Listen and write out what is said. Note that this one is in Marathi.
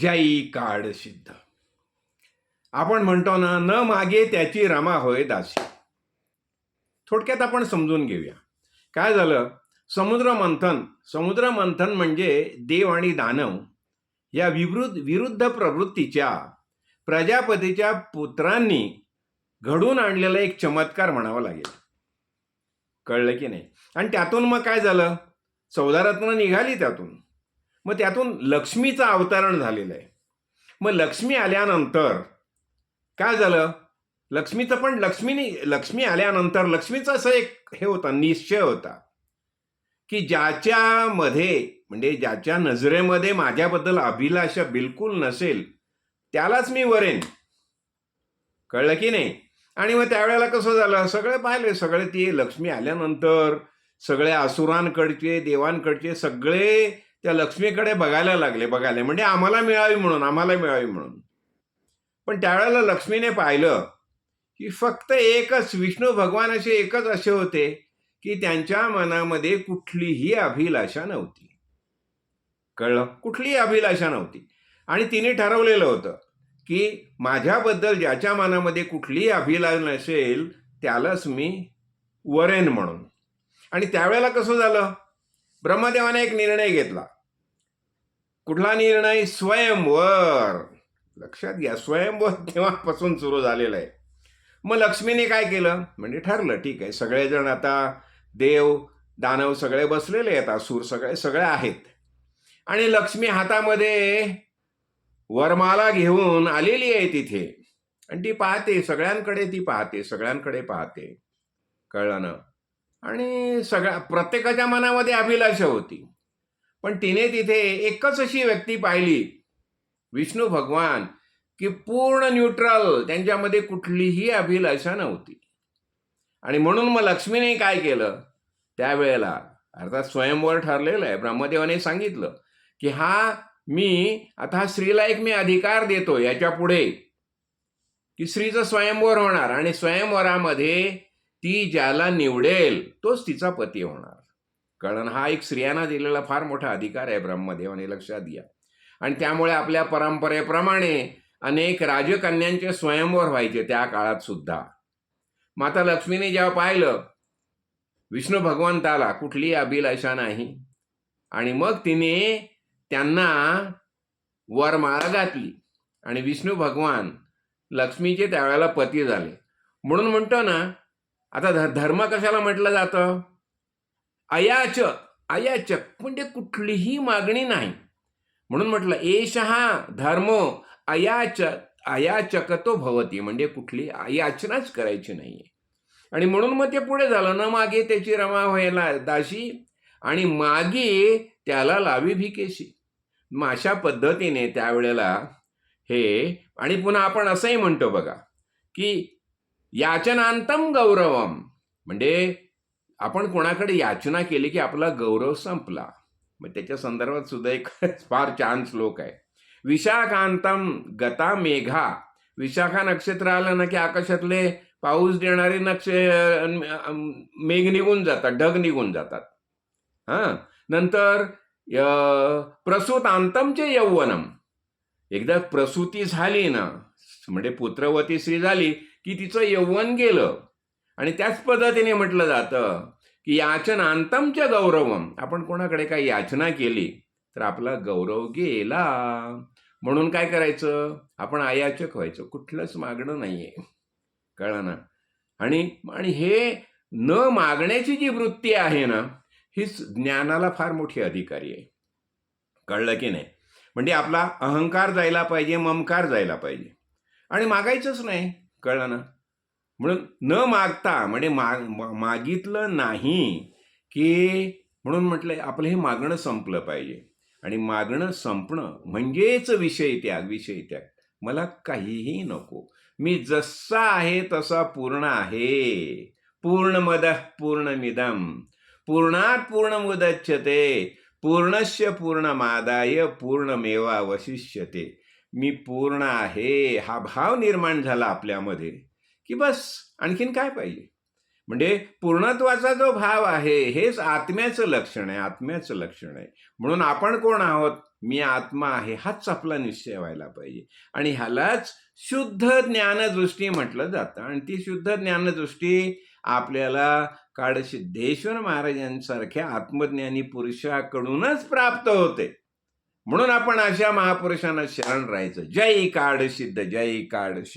जई काड सिद्ध. आपण म्हणतो ना न मागे त्याची रमा होय दासी. थोडक्यात आपण समजून घेऊया. काय झालं? समुद्र मंथन समुद्र मंथन म्हणजे देव आणि दानव या विवृद्ध विरुद्ध प्रवृत्तीच्या प्रजापतीच्या पुत्रांनी घडून आणलेला एक चमत्कार म्हणावा लागेल. कळलं की नाही? आणि त्यातून मग काय झालं? चौदा रत्न निघाली त्यातून. मग त्यातून लक्ष्मीचं अवतरण झालेलं आहे. मग लक्ष्मी आल्यानंतर काय झालं? लक्ष्मीचं पण लक्ष्मीने लक्ष्मी आल्यानंतर लक्ष्मीचं असं एक हे होता निश्चय होता. की ज्याच्यामध्ये म्हणजे ज्याच्या नजरेमध्ये माझ्याबद्दल अभिलाषा बिलकुल नसेल त्यालाच मी वरेन. कळलं की नाही? आणि मग त्यावेळेला कसं झालं? सगळे पाहिले सगळे ती लक्ष्मी आल्यानंतर सगळे असुरांकडचे देवांकडचे सगळे त्या लक्ष्मीकडे बघायला लागले बघायला. म्हणजे आम्हाला मिळावी म्हणून आम्हाला मिळावी म्हणून. पण त्यावेळेला लक्ष्मीने पाहिलं की फक्त एकच विष्णू भगवान असे एकच असे होते की त्यांच्या मनामध्ये कुठलीही अभिलाषा नव्हती. कळलं? कुठलीही अभिलाषा नव्हती. आणि तिने ठरवलेलं होतं की माझ्याबद्दल ज्याच्या मनामध्ये कुठलीही अभिलाष नसेल त्यालाच मी वरेन म्हणून. आणि त्यावेळेला कसं झालं? ब्रह्मदेवाने एक निर्णय घेतला. कुठला निर्णय? स्वयंवर. लक्षात घ्या स्वयंवर तेव्हापासून सुरू झालेलं आहे. मग लक्ष्मीने काय केलं? म्हणजे ठरलं ठीक आहे सगळेजण आता देव दानव सगळे बसलेले आहेत असूर सगळे सगळे आहेत. आणि लक्ष्मी हातामध्ये वरमाला घेऊन आलेली आहे तिथे. आणि ती पाहते सगळ्यांकडे ती पाहते सगळ्यांकडे पाहते. कळलं ना? आणि सगळ्या प्रत्येकाच्या मनामध्ये अभिलाषा होती. पण तिने तिथे एकच अशी व्यक्ती पाहिली विष्णू भगवान की पूर्ण न्यूट्रल त्यांच्यामध्ये कुठलीही अभिलाषा नव्हती. आणि म्हणून मग लक्ष्मीने काय केलं? त्यावेळेला अर्थात स्वयंवर ठरलेलं आहे ब्रह्मदेवाने सांगितलं की हा मी आता स्त्रीला एक मी अधिकार देतो याच्यापुढे की स्त्रीचं स्वयंवर होणार आणि स्वयंवरामध्ये ती ज्याला निवडेल तोच तिचा पती होणार. कारण हा एक स्त्रियांना दिलेला फार मोठा अधिकार आहे ब्रह्मदेवाने लक्षात घ्या. आणि त्यामुळे आपल्या परंपरेप्रमाणे अनेक राजकन्यांचे स्वयंवर व्हायचे त्या काळात सुद्धा. माता लक्ष्मीने जेव्हा पाहिलं विष्णू भगवंताला कुठलीही अभिलाषा नाही. आणि मग तिने त्यांना वरमाळा घातली आणि विष्णू भगवान लक्ष्मीचे त्यावेळेला पती झाले. म्हणून म्हणतो ना आता ध धर्म कशाला म्हटलं जातं? अयाचक अयाचक म्हणजे कुठलीही मागणी नाही. म्हणून म्हटलं एश हा धर्म अयाचक अयाचक तो भवती म्हणजे कुठली याचनाच करायची नाहीये. आणि म्हणून मग ते पुढे झालं न मागे त्याची रमा व्हायला दाशी आणि मागे त्याला लावी भिकेशी. मग अशा पद्धतीने त्यावेळेला हे आणि पुन्हा आपण असंही म्हणतो बघा की याचनांतम गौरवम म्हणजे आपण कोणाकडे याचना केली की आपला गौरव संपला? मग त्याच्या संदर्भात सुद्धा एक फार छान श्लोक आहे. विशाखांतम गता मेघा. विशाखा नक्षत्र आलं ना की आकाशातले पाऊस देणारे नक्ष मेघ निघून जातात ढग निघून जातात. हां. नंतर प्रसूतांतमचे यौवनम. एकदा प्रसूती झाली ना म्हणजे पुत्रवती स्त्री झाली की तिचं यौवन गेलं. आणि त्याच पद्धतीने म्हटलं जातं की याचनांतमच्या गौरवम. आपण कोणाकडे काही याचना केली तर आपला गौरव गेला. म्हणून काय करायचं? आपण अयाचक व्हायचं. कुठलंच मागणं नाहीये. कळलं ना? आणि आणि हे न मागण्याची जी वृत्ती आहे ना हीच ज्ञानाला फार मोठी अधिकारी आहे. कळलं की नाही? म्हणजे आपला अहंकार जायला पाहिजे ममकार जायला पाहिजे. आणि मागायचंच नाही. कळलं ना? म्हणून न मागता म्हणजे माग मागितलं नाही की म्हणून म्हटलं आपलं हे मागणं संपलं पाहिजे. आणि मागणं संपणं म्हणजेच विषय त्याग विषय त्याग. मला काहीही नको. मी जसा आहे तसा पूर्ण आहे. पूर्ण मद पूर्ण मिदम. पूर्णात पूर्ण मुदच्छते. पूर्णस्य पूर्णमादाय पूर्णमेवा वशिष्यते मी पूर्ण आहे. हा भाव निर्माण झाला आपल्यामध्ये. की बस आणखीन काय पाहिजे? म्हणजे पूर्णत्वाचा जो भाव आहे हेच आत्म्याचं लक्षण आहे आत्म्याचं लक्षण आहे. म्हणून आपण कोण आहोत? मी आत्मा आहे हाच आपला निश्चय व्हायला पाहिजे. आणि ह्यालाच शुद्ध ज्ञानदृष्टी म्हटलं जातं. आणि ती शुद्ध ज्ञानदृष्टी आपल्याला काळसिद्धेश्वर महाराजांसारख्या आत्मज्ञानी पुरुषाकडूनच प्राप्त होते. म्हणून आपण अशा महापुरुषांना शरण राहायचं. जय काळसिद्ध जय काळसिद्ध.